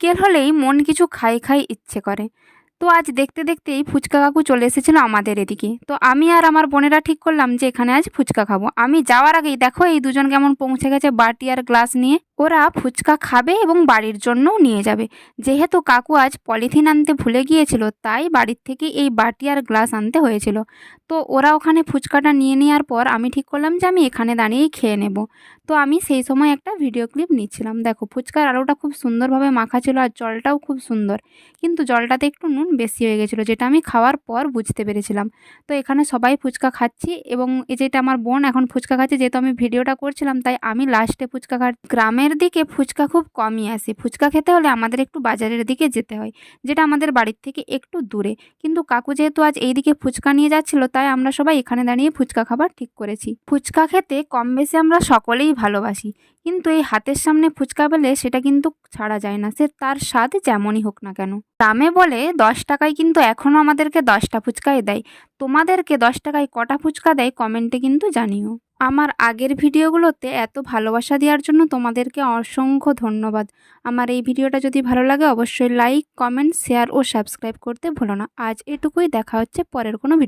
বিকেল হলেই মন কিছু খাই খাই ইচ্ছে করে। তো আজ দেখতে দেখতেই ফুচকা কাকু চলে এসেছিল আমাদের এদিকে। তো আমি আর আমার বোনেরা ঠিক করলাম যে এখানে আজ ফুচকা খাব। আমি যাওয়ার আগেই দেখো এই দুজন কেমন পৌঁছে গেছে বাটি আর গ্লাস নিয়ে। ওরা ফুচকা খাবে এবং বাড়ির জন্যও নিয়ে যাবে। যেহেতু কাকু আজ পলিথিন আনতে ভুলে গিয়েছিল, তাই বাড়ির থেকে এই বাটি আর গ্লাস আনতে হয়েছিল। তো ওরা ওখানে ফুচকাটা নিয়ে নেওয়ার পর আমি ঠিক করলাম যে আমি এখানে দাঁড়িয়েই খেয়ে নেব। তো আমি সেই সময় একটা ভিডিও ক্লিপ নিচ্ছিলাম। দেখো, ফুচকার আলুটা খুব সুন্দরভাবে মাখা ছিল আর জলটাও খুব সুন্দর। কিন্তু জলটাতে একটু নুন বেশি হয়ে গেছিল, যেটা আমি খাওয়ার পর বুঝতে পেরেছিলাম। তো এখানে সবাই ফুচকা খাচ্ছি এবং এই যেটা আমার বোন এখন ফুচকা খাচ্ছে, যেহেতু আমি ভিডিওটা করছিলাম, তাই আমি লাস্টে ফুচকা খাট খা গ্রামের দিকে ফুচকা খুব কমই আসে। ফুচকা খেতে হলে আমাদের একটু বাজারের দিকে যেতে হয়, যেটা আমাদের বাড়ির থেকে একটু দূরে। কিন্তু কাকু যেহেতু আজ এইদিকে ফুচকা নিয়ে যাচ্ছিল, তাই আমরা সবাই এখানে দাঁড়িয়ে ফুচকা খাবার ঠিক করেছি। ফুচকা খেতে কম বেশি আমরা সকলেই ভালোবাসি, কিন্তু এই হাতের সামনে ফুচকা পেলে সেটা কিন্তু ছাড়া যায় না, সে তার স্বাদ যেমনই হোক না কেন। দামে বলে দশ টাকায় কিন্তু এখনও আমাদেরকে দশটা ফুচকাই দেয়। তোমাদেরকে দশ টাকায় কটা ফুচকা দেয় কমেন্টে কিন্তু জানিও। আমার আগের ভিডিওগুলোতে এত ভালোবাসা দেওয়ার জন্য তোমাদেরকে অসংখ্য ধন্যবাদ। আমার এই ভিডিওটা যদি ভালো লাগে অবশ্যই লাইক, কমেন্ট, শেয়ার ও সাবস্ক্রাইব করতে ভুলো না। আজ এটুকুই, দেখা হচ্ছে পরের কোনো ভিডিও